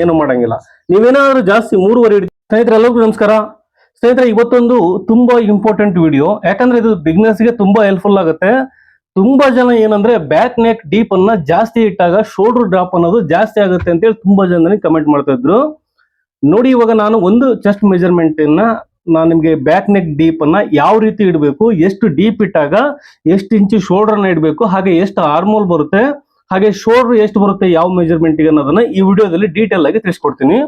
ಏನು ಮಾಡಂಗಿಲ್ಲ. ನೀವೇನಾದ್ರೂ ಜಾಸ್ತಿ ಮೂರುವರೆ ಹಿಡಿ ಸ್ನೇಹಿತರೆ, ಎಲ್ಲರಿಗೂ ನಮಸ್ಕಾರ. ಸ್ನೇಹಿತರೆ, ಇವತ್ತೊಂದು ತುಂಬಾ ಇಂಪಾರ್ಟೆಂಟ್ ವಿಡಿಯೋ ಯಾಕಂದ್ರೆ ಇದು ಬಿಗ್ನೆಸ್ಗೆ ತುಂಬಾ ಹೆಲ್ಪ್ಫುಲ್ ಆಗುತ್ತೆ. ತುಂಬಾ ಜನ ಏನಂದ್ರೆ ಬ್ಯಾಕ್ ನೆಕ್ ಡೀಪ್ ಅನ್ನ ಜಾಸ್ತಿ ಇಟ್ಟಾಗ ಶೋಲ್ಡರ್ ಡ್ರಾಪ್ ಅನ್ನೋದು ಜಾಸ್ತಿ ಆಗುತ್ತೆ ಅಂತ ಹೇಳಿ ತುಂಬಾ ಜನ ಕಮೆಂಟ್ ಮಾಡ್ತಾ ಇದ್ರು. ನೋಡಿ, ಇವಾಗ ನಾನು ಒಂದು ಚೆಸ್ಟ್ ಮೆಜರ್ಮೆಂಟ್ ಅನ್ನ ನಾನು ನಿಮ್ಗೆ ಬ್ಯಾಕ್ ನೆಕ್ ಡೀಪ್ ಅನ್ನ ಯಾವ ರೀತಿ ಇಡಬೇಕು, ಎಷ್ಟು ಡೀಪ್ ಇಟ್ಟಾಗ, ಎಷ್ಟು ಇಂಚು ಶೋಲ್ಡರ್ ಅನ್ನ ಇಡಬೇಕು, ಹಾಗೆ ಎಷ್ಟು ಆರ್ಮೋಲ್ ಬರುತ್ತೆ ಹಾಗೆ ಶೋರ್ ಎಷ್ಟು ಬರುತ್ತೆ, ಯಾವ ಮೆಜರ್ಮೆಂಟ್ಗೆ ಅನ್ನೋದನ್ನ ಈ ವಿಡಿಯೋದಲ್ಲಿ ಡೀಟೇಲ್ ಆಗಿ ತಿಳಿಸ್ಕೊಡ್ತೀನಿ.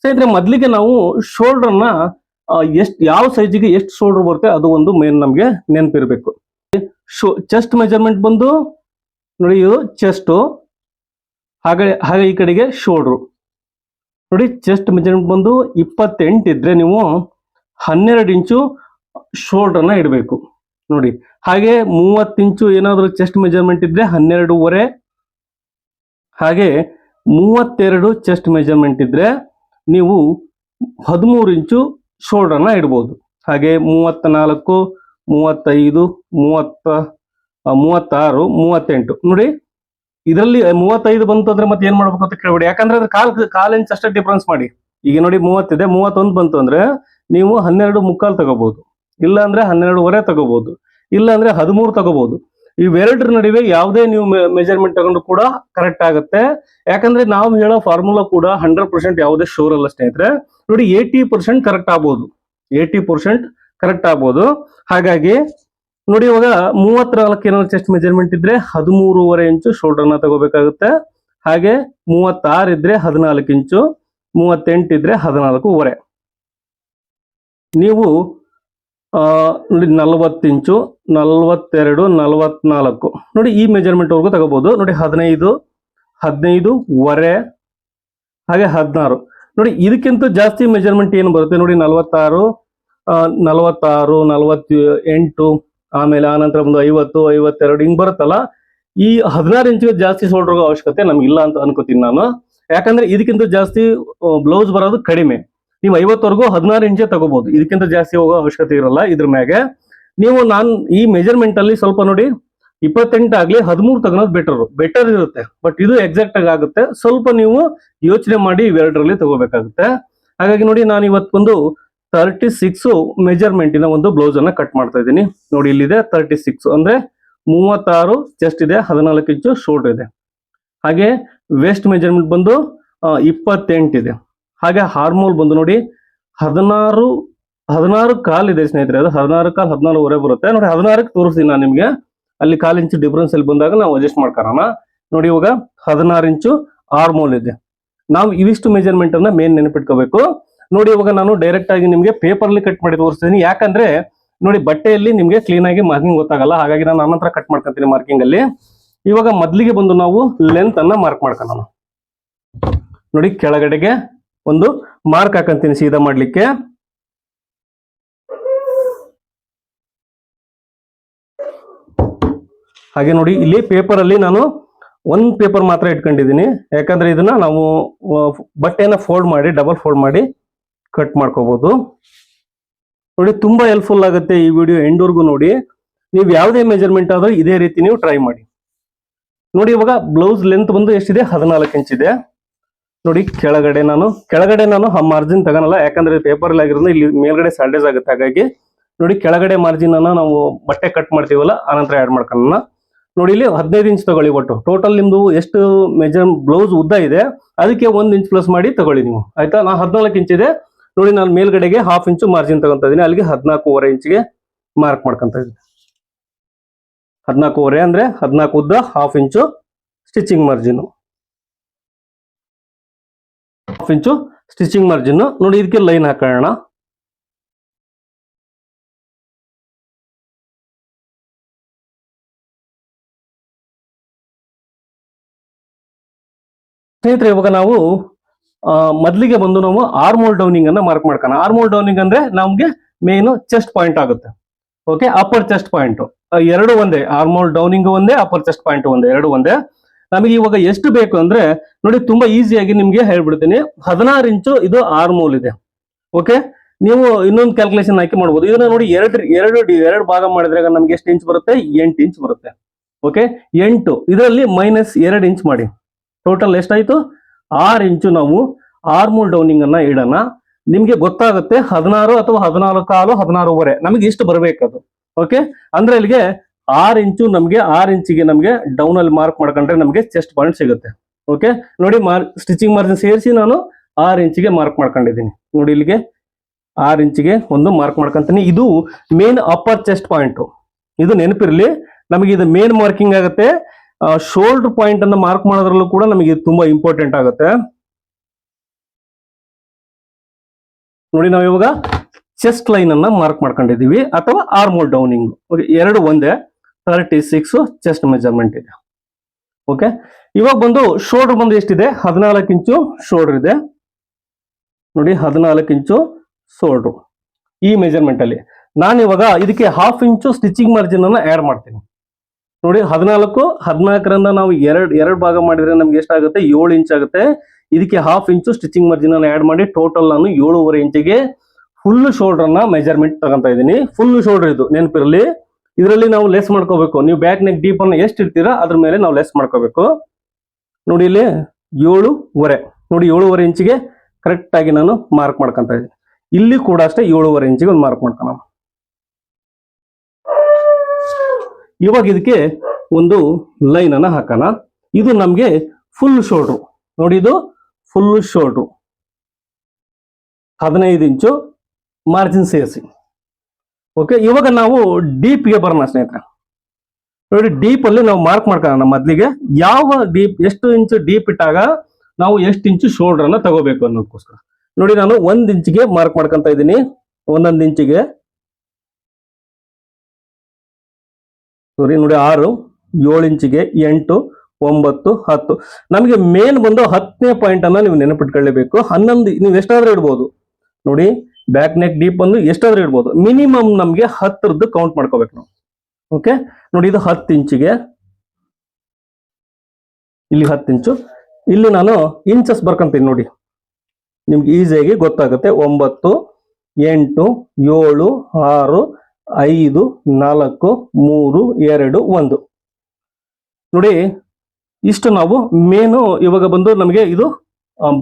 ಸ್ನೇಹಿತರೆ, ಮೊದಲಿಗೆ ನಾವು ಶೋಲ್ಡರ್ನ ಎಷ್ಟು, ಯಾವ ಸೈಜಿಗೆ ಎಷ್ಟು ಶೋಲ್ಡರ್ ಬರುತ್ತೆ, ಅದು ಒಂದು ಮೇನ್ ನಮಗೆ ನೆನಪಿರ್ಬೇಕು. ಚೆಸ್ಟ್ ಮೆಜರ್ಮೆಂಟ್ ಬಂದು, ನೋಡಿ ಇದು ಚೆಸ್ಟ್ ಹಾಗೆ ಹಾಗೆ ಈ ಕಡೆಗೆ ಶೋಲ್ಡ್ರು ನೋಡಿ ಚೆಸ್ಟ್ ಮೆಜರ್ಮೆಂಟ್ ಬಂದು ಇಪ್ಪತ್ತೆಂಟು ಇದ್ರೆ ನೀವು ಹನ್ನೆರಡು ಇಂಚು ಶೋಲ್ಡ್ರನ್ನ ಇಡಬೇಕು. ನೋಡಿ, ಹಾಗೆ ಮೂವತ್ತು ಇಂಚು ಏನಾದರೂ ಚೆಸ್ಟ್ ಮೆಜರ್ಮೆಂಟ್ ಇದ್ರೆ ಹನ್ನೆರಡೂವರೆ ಹಾಗೆ ಮೂವತ್ತೆರಡು ಚೆಸ್ಟ್ ಮೆಜರ್ಮೆಂಟ್ ಇದ್ರೆ ನೀವು ಹದಿಮೂರು ಇಂಚು ಶೋಲ್ಡರ್ನ ಇಡ್ಬೋದು. ಹಾಗೆ ಮೂವತ್ತ ನಾಲ್ಕು ಮೂವತ್ತೈದು, ಮೂವತ್ತ ಮೂವತ್ತಾರು, ಮೂವತ್ತೆಂಟು. ನೋಡಿ, ಇದರಲ್ಲಿ ಮೂವತ್ತೈದು ಬಂತು ಅಂದ್ರೆ ಮತ್ತೆ ಏನು ಮಾಡ್ಬೇಕು ಅಂತ ಕೇಳ್ಬೇಡಿ. ಯಾಕಂದ್ರೆ ಅದ್ರ ಕಾಲ್ ಕಾಲ್ ಇಂಚ್ ಅಷ್ಟೇ ಡಿಫ್ರೆನ್ಸ್ ಮಾಡಿ. ಈಗ ನೋಡಿ ಮೂವತ್ತಿದೆ, ಮೂವತ್ತೊಂದು ಬಂತು ಅಂದ್ರೆ ನೀವು ಹನ್ನೆರಡು ಮುಕ್ಕಾಲು ತಗೋಬಹುದು ಇಲ್ಲ ಅಂದ್ರೆ ಹನ್ನೆರಡುವರೆ ತಗೋಬಹುದು ಇಲ್ಲ ಅಂದ್ರೆ ಹದಿಮೂರು ತಗೋಬಹುದು ಇವೆರಡರ ನಡುವೆ ಯಾವುದೇ ನೀವು ಮೆಜರ್ಮೆಂಟ್ ತಗೊಂಡು ಕೂಡ ಕರೆಕ್ಟ್ ಆಗುತ್ತೆ. ಯಾಕಂದ್ರೆ ನಾವು ಹೇಳೋ ಫಾರ್ಮುಲಾ ಕೂಡ ಹಂಡ್ರೆಡ್ ಪರ್ಸೆಂಟ್ ಯಾವುದೇ ಶೋರ್ ಅಲ್ಲ ಸ್ನೇಹಿತರೆ. ನೋಡಿ ಏಯ್ಟಿ ಪರ್ಸೆಂಟ್ ಕರೆಕ್ಟ್ ಆಗ್ಬೋದು. ಏಯ್ಟಿ ಪರ್ಸೆಂಟ್ ಕರೆಕ್ಟ್ ಆಗ್ಬೋದು. ಹಾಗಾಗಿ, ನೋಡಿ, ಇವಾಗ ಮೂವತ್ನಾಲ್ಕು ಏನಾದ್ರು ಚೆಸ್ಟ್ ಮೆಜರ್ಮೆಂಟ್ ಇದ್ರೆ ಹದಿಮೂರುವರೆ ಇಂಚು ಶೋಲ್ಡರ್ನ ತಗೋಬೇಕಾಗುತ್ತೆ. ಹಾಗೆ ಮೂವತ್ತಾರು ಇದ್ರೆ ಹದಿನಾಲ್ಕು ಇಂಚು, ಮೂವತ್ತೆಂಟು ಇದ್ರೆ ಹದಿನಾಲ್ಕೂವರೆ. ನೀವು ನೋಡಿ ನಲವತ್ತು ಇಂಚು, ನಲವತ್ತೆರಡು, ನಲವತ್ನಾಲ್ಕು. ನೋಡಿ ಈ ಮೆಜರ್ಮೆಂಟ್ ವರ್ಗು ತಗೋಬಹುದು ನೋಡಿ ಹದಿನೈದು ಹದಿನೈದು, ವರೆ, ಹಾಗೆ ಹದಿನಾರು. ನೋಡಿ ಇದಕ್ಕಿಂತ ಜಾಸ್ತಿ ಮೆಜರ್ಮೆಂಟ್ ಏನು ಬರುತ್ತೆ? ನೋಡಿ ನಲವತ್ತಾರು ನಲವತ್ತಾರು ನಲವತ್ತ ಎಂಟು ಆಮೇಲೆ ಆನಂತರ ಒಂದು ಐವತ್ತು, ಐವತ್ತೆರಡು ಹಿಂಗೆ ಬರುತ್ತಲ್ಲ? ಈ ಹದಿನಾರು ಇಂಚಿಗೆ ಜಾಸ್ತಿ ಶೋಲ್ಡರ್ ಅವಶ್ಯಕತೆ ನಮ್ಗೆ ಇಲ್ಲ ಅಂತ ಅನ್ಕೋತೀನಿ ನಾನು. ಯಾಕಂದ್ರೆ ಇದಕ್ಕಿಂತ ಜಾಸ್ತಿ ಬ್ಲೌಸ್ ಬರೋದು ಕಡಿಮೆ. ನೀವು ಐವತ್ತವರೆಗೂ ಹದಿನಾರು ಇಂಚೆ ತಗೋಬಹುದು ಇದಕ್ಕಿಂತ ಜಾಸ್ತಿ ಹೋಗೋ ಅವಶ್ಯಕತೆ ಇರಲ್ಲ ಇದ್ರ ಮ್ಯಾಗೆ. ನೀವು ನಾನ್ ಈ ಮೆಜರ್ಮೆಂಟ್ ಅಲ್ಲಿ ಸ್ವಲ್ಪ ನೋಡಿ, ಇಪ್ಪತ್ತೆಂಟು ಆಗ್ಲಿ ಹದಿಮೂರು ತಗೊಳೋದು ಬೆಟರ್ ಬೆಟರ್ ಇರುತ್ತೆ ಬಟ್ ಇದು ಎಕ್ಸಾಕ್ಟ್ ಆಗಿ ಆಗುತ್ತೆ. ಸ್ವಲ್ಪ ನೀವು ಯೋಚನೆ ಮಾಡಿ ಇವೆರಡರಲ್ಲಿ ತಗೋಬೇಕಾಗುತ್ತೆ. ಹಾಗಾಗಿ ನೋಡಿ, ನಾನು ಇವತ್ತೊಂದು ತರ್ಟಿ ಸಿಕ್ಸ್ ಮೆಜರ್ಮೆಂಟಿನ ಒಂದು ಬ್ಲೌಸ್ ಅನ್ನ ಕಟ್ ಮಾಡ್ತಾ ಇದ್ದೀನಿ. ನೋಡಿ, ಇಲ್ಲಿದೆ ತರ್ಟಿ ಸಿಕ್ಸ್ ಅಂದ್ರೆ ಮೂವತ್ತಾರು ಚೆಸ್ಟ್ ಇದೆ, ಹದಿನಾಲ್ಕು ಇಂಚು ಶೋಲ್ಡರ್ ಇದೆ. ಹಾಗೆ ವೆಸ್ಟ್ ಮೆಜರ್ಮೆಂಟ್ ಬಂದು ಇಪ್ಪತ್ತೆಂಟು ಇದೆ. ಹಾಗೆ ಹಾರ್ಮೋಲ್ ಬಂದು ನೋಡಿ ಹದಿನಾರು ಹದಿನಾರು ಕಾಲ್ ಇದೆ ಸ್ನೇಹಿತರೆ, ಅದು ಹದಿನಾರು ಕಾಲ್ ಹದಿನಾರುವರೆ ಬರುತ್ತೆ. ನೋಡಿ ಹದಿನಾರಕ್ಕೆ ತೋರಿಸ್ತೀನಿ ನಾನು ನಿಮಗೆ. ಅಲ್ಲಿ ಕಾಲ್ ಇಂಚು ಡಿಫ್ರೆನ್ಸ್ ಅಲ್ಲಿ ಬಂದಾಗ ನಾವು ಅಡ್ಜಸ್ಟ್ ಮಾಡ್ಕೊಳ್ಳೋಣ ನೋಡಿ ಇವಾಗ ಹದಿನಾರು ಇಂಚು ಹಾರ್ಮೋಲ್ ಇದೆ. ನಾವು ಇವಿಷ್ಟು ಮೆಜರ್ಮೆಂಟ್ ಅನ್ನ ಮೇನ್ ನೆನಪಿಟ್ಕೋಬೇಕು. ನೋಡಿ ಇವಾಗ ನಾನು ಡೈರೆಕ್ಟ್ ಆಗಿ ನಿಮಗೆ ಪೇಪರ್ ಅಲ್ಲಿ ಕಟ್ ಮಾಡಿ ತೋರಿಸ್ತೀನಿ. ಯಾಕಂದ್ರೆ ನೋಡಿ ಬಟ್ಟೆಯಲ್ಲಿ ನಿಮಗೆ ಕ್ಲೀನ್ ಆಗಿ ಮಾರ್ಕಿಂಗ್ ಗೊತ್ತಾಗಲ್ಲ. ಹಾಗಾಗಿ ನಾನು ನನ್ನ ಹತ್ರ ಕಟ್ ಮಾಡ್ಕೊಂತೀನಿ ಮಾರ್ಕಿಂಗ್ ಅಲ್ಲಿ. ಇವಾಗ ಮೊದಲಿಗೆ ಬಂದು ನಾವು ಲೆಂತ್ ಅನ್ನ ಮಾರ್ಕ್ ಮಾಡ್ಕೊಳ್ಳೋಣ ನೋಡಿ ಕೆಳಗಡೆಗೆ ಒಂದು ಮಾರ್ಕ್ ಹಾಕಂತೀನಿ ಸೀದಾ ಮಾಡ್ಲಿಕ್ಕೆ. ಹಾಗೆ ನೋಡಿ, ಇಲ್ಲಿ ಪೇಪರ್ ಅಲ್ಲಿ ನಾನು ಒಂದ್ ಪೇಪರ್ ಮಾತ್ರ ಇಟ್ಕೊಂಡಿದ್ದೀನಿ. ಯಾಕಂದ್ರೆ ಇದನ್ನ ನಾವು ಬಟ್ಟೆನ ಫೋಲ್ಡ್ ಮಾಡಿ ಡಬಲ್ ಫೋಲ್ಡ್ ಮಾಡಿ ಕಟ್ ಮಾಡ್ಕೋಬಹುದು ನೋಡಿ, ತುಂಬಾ ಹೆಲ್ಪ್ಫುಲ್ ಆಗುತ್ತೆ ಈ ವಿಡಿಯೋ ಎಂಡ್ವರೆಗೂ ನೋಡಿ. ನೀವು ಯಾವುದೇ ಮೆಜರ್ಮೆಂಟ್ ಆದ್ರೂ ಇದೇ ರೀತಿ ನೀವು ಟ್ರೈ ಮಾಡಿ. ನೋಡಿ, ಇವಾಗ ಬ್ಲೌಸ್ ಲೆಂತ್ ಬಂದು ಎಷ್ಟಿದೆ? ಹದಿನಾಲ್ಕು ಇಂಚ್ ಇದೆ. ನೋಡಿ, ಕೆಳಗಡೆ ನಾನು ಕೆಳಗಡೆ ನಾನು ಆ ಮಾರ್ಜಿನ್ ತಗೊಳಲ್ಲ ಯಾಕಂದ್ರೆ ಪೇಪರ್ ಅಲ್ಲಿ ಆಗಿರೋದ್ರಿಂದ ಇಲ್ಲಿ ಮೇಲ್ಗಡೆ ಸ್ಯಾಂಡೇಜ್ ಆಗುತ್ತೆ. ಹಾಗಾಗಿ ನೋಡಿ, ಕೆಳಗಡೆ ಮಾರ್ಜಿನ್ ಅನ್ನ ನಾವು ಬಟ್ಟೆ ಕಟ್ ಮಾಡ್ತೀವಲ್ಲ ಆನಂತರ ಆ್ಯಡ್ ಮಾಡ್ಕೊಳ್ಳೋಣ. ನೋಡಿ, ಇಲ್ಲಿ ಹದಿನೈದು ಇಂಚ್ ತಗೊಳ್ಳಿ ಒಟ್ಟು. ಟೋಟಲ್ ನಿಮ್ದು ಎಷ್ಟು ಮೆಜರ್ ಬ್ಲೌಸ್ ಉದ್ದ ಇದೆ, ಅದಕ್ಕೆ ಒಂದ್ ಇಂಚ್ ಪ್ಲಸ್ ಮಾಡಿ ತಗೊಳ್ಳಿ ನೀವು. ಆಯ್ತಾ? ನಾ ಹದಿನಾಲ್ಕು ಇಂಚ್ ಇದೆ. ನೋಡಿ, ನಾನು ಮೇಲ್ಗಡೆಗೆ ಹಾಫ್ ಇಂಚು ಮಾರ್ಜಿನ್ ತಗೊಂತ ಇದೀನಿ ಅಲ್ಲಿಗೆ ಹದಿನಾಲ್ಕೂವರೆ ಇಂಚ್ಗೆ ಮಾರ್ಕ್ ಮಾಡ್ಕೊಂತ ಇದ್ದೀನಿ. ಹದಿನಾಲ್ಕೂವರೆ ಅಂದ್ರೆ ಹದಿನಾಲ್ಕು ಉದ್ದ half inch stitching margin half inch stitching margin ನೋಡಿ ಇದಕ್ಕೆ ಲೈನ್ ಹಾಕೋಣ. ಸ್ನೇಹಿತರೆ, ಇವಾಗ ನಾವು ಮೊದಲಿಗೆ ಬಂದು ನಾವು ಆರ್ಮೋಲ್ ಡೌನಿಂಗ್ ಅನ್ನ ಮಾರ್ಕ್ ಮಾಡ್ಕೋಣ. ಆರ್ಮೋಲ್ ಡೌನಿಂಗ್ ಅಂದ್ರೆ ನಮ್ಗೆ ಮೇನ್ ಚೆಸ್ಟ್ ಪಾಯಿಂಟ್ ಆಗುತ್ತೆ. ಓಕೆ ಅಪ್ಪರ್ ಚೆಸ್ಟ್ ಪಾಯಿಂಟ್ ಎರಡು ಒಂದೇ. ಆರ್ಮೋಲ್ ಡೌನಿಂಗ್ ಒಂದೇ ಅಪ್ಪರ್ ಚೆಸ್ಟ್ ಪಾಯಿಂಟ್ ಒಂದೇ. ಎರಡು ಒಂದೇ. ನಮಗೆ ಇವಾಗ ಎಷ್ಟು ಬೇಕು ಅಂದ್ರೆ ನೋಡಿ ತುಂಬಾ ಈಸಿಯಾಗಿ ನಿಮ್ಗೆ ಹೇಳ್ಬಿಡ್ತೀನಿ. ಹದಿನಾರು ಇಂಚು ಇದು ಆರ್ಮೋಲ್ ಇದೆ. ಓಕೆ ನೀವು ಇನ್ನೊಂದು ಕ್ಯಾಲ್ಕುಲೇಷನ್ ಆಯ್ಕೆ ಮಾಡ್ಬೋದು. ಇದನ್ನ ನೋಡಿ ಎರಡು ಎರಡು ಎರಡು ಭಾಗ ಮಾಡಿದ್ರೆ ನಮ್ಗೆ ಎಷ್ಟು ಇಂಚ್ ಬರುತ್ತೆ? ಎಂಟು ಇಂಚ್ ಬರುತ್ತೆ. ಓಕೆ ಎಂಟು. ಇದರಲ್ಲಿ ಮೈನಸ್ ಎರಡು ಇಂಚ್ ಮಾಡಿ. ಟೋಟಲ್ ಎಷ್ಟಾಯ್ತು? ಆರು ಇಂಚು ನಾವು ಆರ್ಮೂಲ್ ಡೌನಿಂಗ್ ಅನ್ನ ಇಡೋಣ. ನಿಮ್ಗೆ ಗೊತ್ತಾಗುತ್ತೆ ಹದಿನಾರು ಅಥವಾ ಹದಿನಾರು ಕಾಲು ಹದಿನಾರೂವರೆ. ನಮಗೆ ಇಷ್ಟು ಬರಬೇಕದು. ಓಕೆ ಅಂದ್ರೆ ಇಲ್ಲಿಗೆ ಆರ್ ಇಂಚು ನಮಗೆ, ಆರ್ ಇಂಚಿಗೆ ನಮಗೆ ಡೌನ್ ಅಲ್ಲಿ ಮಾರ್ಕ್ ಮಾಡ್ಕೊಂಡ್ರೆ ನಮಗೆ ಚೆಸ್ಟ್ ಪಾಯಿಂಟ್ ಸಿಗುತ್ತೆ. ಓಕೆ ನೋಡಿ ಮಾರ್ ಸ್ಟಿಚಿಂಗ್ ಮಾರ್ಜಿನ್ ಸೇರಿಸಿ ನಾನು ಆರ್ ಇಂಚಿಗೆ ಮಾರ್ಕ್ ಮಾಡ್ಕೊಂಡಿದ್ದೀನಿ. ನೋಡಿ ಇಲ್ಲಿಗೆ ಆರ್ ಇಂಚಿಗೆ ಒಂದು ಮಾರ್ಕ್ ಮಾಡ್ಕೊಂತೀನಿ. ಇದು ಮೇನ್ ಅಪ್ಪರ್ ಚೆಸ್ಟ್ ಪಾಯಿಂಟ್ ಇದು ನೆನಪಿರಲಿ, ನಮಗೆ ಇದು ಮೇನ್ ಮಾರ್ಕಿಂಗ್ ಆಗುತ್ತೆ. ಶೋಲ್ಡರ್ ಪಾಯಿಂಟ್ ಅನ್ನು ಮಾರ್ಕ್ ಮಾಡೋದ್ರಲ್ಲೂ ಕೂಡ ನಮಗೆ ಇದು ತುಂಬಾ ಇಂಪಾರ್ಟೆಂಟ್ ಆಗುತ್ತೆ. ನೋಡಿ ನಾವು ಇವಾಗ ಚೆಸ್ಟ್ ಲೈನ್ ಅನ್ನ ಮಾರ್ಕ್ ಮಾಡ್ಕೊಂಡಿದೀವಿ ಅಥವಾ ಆರ್ಮೋಲ್ ಡೌನಿಂಗ್ ಎರಡು ಒಂದೇ. ತರ್ಟಿ ಸಿಕ್ಸ್ ಚೆಸ್ಟ್ ಮೆಜರ್ಮೆಂಟ್ ಇದೆ. ಓಕೆ ಇವಾಗ ಬಂದು ಶೋಲ್ಡರ್ ಬಂದು ಎಷ್ಟಿದೆ? ಹದಿನಾಲ್ಕು ಇಂಚು ಶೋಲ್ಡರ್ ಇದೆ. ನೋಡಿ, ಹದಿನಾಲ್ಕು ಇಂಚು ಶೋಲ್ಡರ್ ಈ ಮೆಜರ್ಮೆಂಟ್ ಅಲ್ಲಿ. ನಾನು ಇವಾಗ ಇದಕ್ಕೆ ಹಾಫ್ ಇಂಚು ಸ್ಟಿಚಿಂಗ್ ಮಾರ್ಜಿನ್ ಅನ್ನ ಆಡ್ ಮಾಡ್ತೀನಿ. ನೋಡಿ, ಹದಿನಾಲ್ಕು, ಹದಿನಾಲ್ಕರಿಂದ ನಾವು ಎರಡು ಎರಡು ಭಾಗ ಮಾಡಿದ್ರೆ ನಮ್ಗೆ ಎಷ್ಟಾಗುತ್ತೆ? ಏಳು ಇಂಚ್ ಆಗುತ್ತೆ. ಇದಕ್ಕೆ ಹಾಫ್ ಇಂಚು ಸ್ಟಿಚಿಂಗ್ ಮಾರ್ಜಿನ್ ಅನ್ನ ಆಡ್ ಮಾಡಿ ಟೋಟಲ್ ನಾನು ಏಳುವರೆ ಇಂಚಿಗೆ ಫುಲ್ ಶೋಲ್ಡರ್ನ ಮೆಜರ್ಮೆಂಟ್ ತಗೊಂತ ಇದ್ದೀನಿ. ಫುಲ್ ಶೋಲ್ಡರ್ ಇದು. ನೆನಪಿರಲಿ? ಇದರಲ್ಲಿ ನಾವು ಲೆಸ್ ಮಾಡ್ಕೋಬೇಕು. ನೀವು ಬ್ಯಾಕ್ ನೆಕ್ ಡೀಪ್ ಅನ್ನ ಎಷ್ಟು ಇರ್ತೀರಾ ಅದ್ರ ಮೇಲೆ ನಾವು ಲೆಸ್ ಮಾಡ್ಕೋಬೇಕು. ನೋಡಿ ಇಲ್ಲಿ ಏಳುವರೆ ನೋಡಿ ಏಳುವರೆ ಇಂಚಿಗೆ ಕರೆಕ್ಟ್ ಆಗಿ ನಾನು ಮಾರ್ಕ್ ಮಾಡ್ಕೊಂತ ಇದ್ದೀನಿ. ಇಲ್ಲಿ ಕೂಡ ಅಷ್ಟೇ ಏಳುವರೆ ಇಂಚಿಗೆ ಒಂದು ಮಾರ್ಕ್ ಮಾಡ್ಕೊಳ್ಳೋಣ ಇವಾಗ ಇದಕ್ಕೆ ಒಂದು ಲೈನ್ ಅನ್ನ ಹಾಕೋಣ. ಇದು ನಮ್ಗೆ ಫುಲ್ ಶೋಲ್ಡ್ರು ನೋಡಿ ಇದು ಫುಲ್ ಶೋಲ್ಡ್ರು ಹದಿನೈದು ಇಂಚು ಮಾರ್ಜಿನ್ ಸೇರಿಸಿ. ಓಕೆ ಇವಾಗ ನಾವು ಡೀಪ್ಗೆ ಬರೋಣ ಸ್ನೇಹಿತರೆ. ನೋಡಿ ಡೀಪ್ ಅಲ್ಲಿ ನಾವು ಮಾರ್ಕ್ ಮಾಡ್ಕೊಳ್ಳೋಣ ಮೊದಲಿಗೆ. ಯಾವ ಡೀಪ್ ಎಷ್ಟು ಇಂಚು ಡೀಪ್ ಇಟ್ಟಾಗ ನಾವು ಎಷ್ಟು ಇಂಚು ಶೋಲ್ಡರ್ ಅನ್ನ ತಗೋಬೇಕು ಅನ್ನೋದಕ್ಕೋಸ್ಕರ. ನೋಡಿ, ನಾನು ಒಂದ್ ಇಂಚಿಗೆ ಮಾರ್ಕ್ ಮಾಡ್ಕೊಂತ ಇದ್ದೀನಿ. ಒಂದೊಂದು ಇಂಚಿಗೆ ಸರಿ ನೋಡಿ ಆರು, ಏಳು ಇಂಚಿಗೆ ಎಂಟು, ಒಂಬತ್ತು, ಹತ್ತು. ನಮಗೆ ಮೇನ್ ಬಂದು ಹತ್ತನೇ ಪಾಯಿಂಟ್ ಅನ್ನ ನೀವು ನೆನಪಿಟ್ಕೊಳ್ಳೇಬೇಕು. ಹನ್ನೊಂದು, ನೀವು ಎಷ್ಟಾದ್ರೂ ಇಡ್ಬೋದು. ನೋಡಿ ಬ್ಯಾಕ್ ನೆಕ್ ಡೀಪ್ ಬಂದು ಎಷ್ಟಾದ್ರೂ ಇಡ್ಬೋದು. ಮಿನಿಮಮ್ ನಮಗೆ ಹತ್ತರದ್ದು ಕೌಂಟ್ ಮಾಡ್ಕೋಬೇಕು ನಾವು. ಓಕೆ ನೋಡಿ, ಇದು ಹತ್ತು ಇಂಚಿಗೆ. ಇಲ್ಲಿ ಹತ್ತು ಇಂಚು. ಇಲ್ಲಿ ನಾನು ಇಂಚಸ್ ಬರ್ಕೊಂತೀನಿ ನೋಡಿ. ನಿಮ್ಗೆ ಈಸಿಯಾಗಿ ಗೊತ್ತಾಗುತ್ತೆ. ಒಂಬತ್ತು, ಎಂಟು, ಏಳು, ಆರು, ಐದು, ನಾಲ್ಕು, ಮೂರು, ಎರಡು, ಒಂದು. ನೋಡಿ, ಇಷ್ಟು ನಾವು ಮೇನು ಇವಾಗ ಬಂದು ನಮಗೆ ಇದು